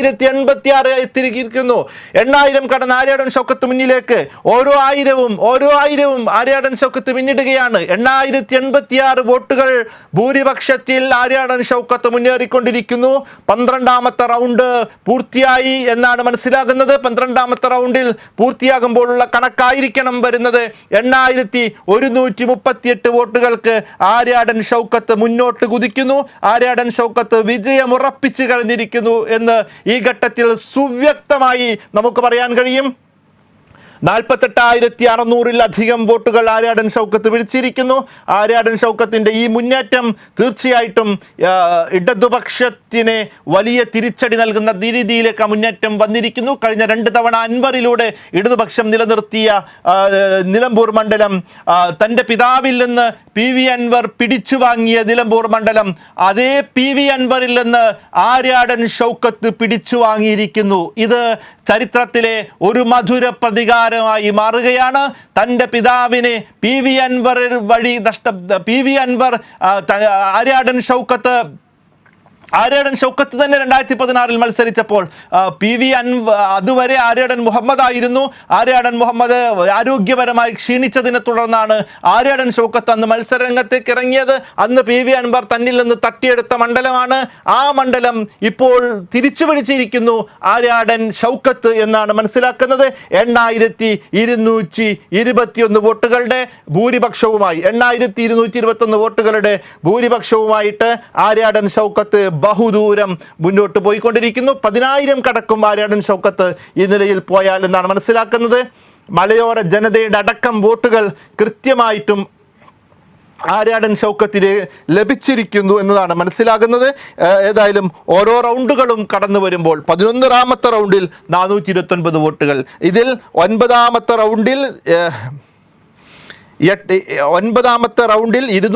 എണ്ണായിരത്തി എൺപത്തി ആറ് എത്തിയിരിക്കുന്നു എണ്ണായിരം കടന്ന് ആര്യാടൻ ഷൗക്കത്ത് മുന്നിലേക്ക്. ഓരോ ആയിരവും ഓരോ ആയിരവും ആര്യാടൻ ഷൗക്കത്ത് പിന്നിടുകയാണ്. എണ്ണായിരത്തി എൺപത്തി ആറ് വോട്ടുകൾ ഭൂരിപക്ഷത്തിൽ ആര്യാടൻ ഷൗക്കത്ത് മുന്നേറിക്കൊണ്ടിരിക്കുന്നു. പന്ത്രണ്ടാമത്തെ റൗണ്ട് പൂർത്തിയായി എന്നാണ് മനസ്സിലാകുന്നത്. പന്ത്രണ്ടാമത്തെ റൗണ്ടിൽ പൂർത്തിയാകുമ്പോഴുള്ള കണക്കായിരിക്കണം വരുന്നത്. എണ്ണായിരത്തി ഒരുന്നൂറ്റി മുപ്പത്തിയെട്ട് വോട്ടുകൾക്ക് ആര്യാടൻ ഷൗക്കത്ത് മുന്നോട്ട് കുതിക്കുന്നു. ആര്യാടൻ ഷൗക്കത്ത് വിജയമുറപ്പിച്ചു കഴിഞ്ഞിരിക്കുന്നു എന്ന് ഈ ഘട്ടത്തിൽ സുവ്യക്തമായി നമുക്ക് പറയാൻ കഴിയും. നാൽപ്പത്തെട്ടായിരത്തി അറുന്നൂറിലധികം വോട്ടുകൾ ആര്യാടൻ ഷൗക്കത്ത് പിടിച്ചിരിക്കുന്നു. ആര്യാടൻ ഷൗക്കത്തിന്റെ ഈ മുന്നേറ്റം തീർച്ചയായിട്ടും ഇടതുപക്ഷത്തിന് വലിയ തിരിച്ചടി നൽകുന്ന രീതിയിലേക്ക് മുന്നേറ്റം വന്നിരിക്കുന്നു. കഴിഞ്ഞ രണ്ട് തവണ അൻവറിലൂടെ ഇടതുപക്ഷം നിലനിർത്തിയ നിലമ്പൂർ മണ്ഡലം തന്റെ പിതാവിൽ നിന്ന് പി വി അൻവർ പിടിച്ചു വാങ്ങിയ നിലമ്പൂർ മണ്ഡലം. അതേ പി വി അൻവറിൽ നിന്ന് ആര്യാടൻ ഷൗക്കത്ത് പിടിച്ചു വാങ്ങിയിരിക്കുന്നു. ഇത് ചരിത്രത്തിലെ ഒരു മധുര പ്രതികാരമായി മാറുകയാണ്. തന്റെ പിതാവിനെ പി വി അൻവർ വഴി നഷ്ട പി വി അൻവർ ആര്യാടൻ ഷൗക്കത്ത് ആര്യാടൻ ഷൗക്കത്ത് തന്നെ രണ്ടായിരത്തി പതിനാറിൽ മത്സരിച്ചപ്പോൾ പി വി അൻവ അതുവരെ ആര്യടൻ മുഹമ്മദ് ആയിരുന്നു ആര്യാടൻ മുഹമ്മദ് ആരോഗ്യപരമായി ക്ഷീണിച്ചതിനെ തുടർന്നാണ് ആര്യാടൻ ഷൗക്കത്ത് അന്ന് മത്സരരംഗത്തേക്ക് ഇറങ്ങിയത്. അന്ന് പി വി അൻവർ തന്നിൽ നിന്ന് തട്ടിയെടുത്ത മണ്ഡലമാണ്. ആ മണ്ഡലം ഇപ്പോൾ തിരിച്ചു പിടിച്ചിരിക്കുന്നു ആര്യാടൻ ഷൗക്കത്ത് എന്നാണ് മനസ്സിലാക്കുന്നത്. എണ്ണായിരത്തി ഇരുന്നൂറ്റി ഇരുപത്തിയൊന്ന് വോട്ടുകളുടെ ഭൂരിപക്ഷവുമായി എണ്ണായിരത്തി ഇരുന്നൂറ്റി ഇരുപത്തൊന്ന് വോട്ടുകളുടെ ഭൂരിപക്ഷവുമായിട്ട് ആര്യാടൻ ഷൗക്കത്ത് ബഹുദൂരം മുന്നോട്ട് പോയിക്കൊണ്ടിരിക്കുന്നു. പതിനായിരം കടക്കും ആര്യാടൻ ഷൗക്കത്ത് ഈ നിലയിൽ പോയാൽ എന്നാണ് മനസ്സിലാക്കുന്നത്. മലയോര ജനതയുടെ അടക്കം വോട്ടുകൾ കൃത്യമായിട്ടും ആര്യാടൻ ഷൗക്കത്തിന് ലഭിച്ചിരിക്കുന്നു എന്നതാണ് മനസ്സിലാകുന്നത്. ഏതായാലും ഓരോ റൗണ്ടുകളും കടന്നു വരുമ്പോൾ പതിനൊന്നാമത്തെ റൗണ്ടിൽ നാനൂറ്റി ഇരുപത്തൊൻപത് വോട്ടുകൾ. ഇതിൽ ഒൻപതാമത്തെ റൗണ്ടിൽ എട്ട് ഒൻപതാമത്തെ റൗണ്ടിൽ ഇരുന്നൂറ്റി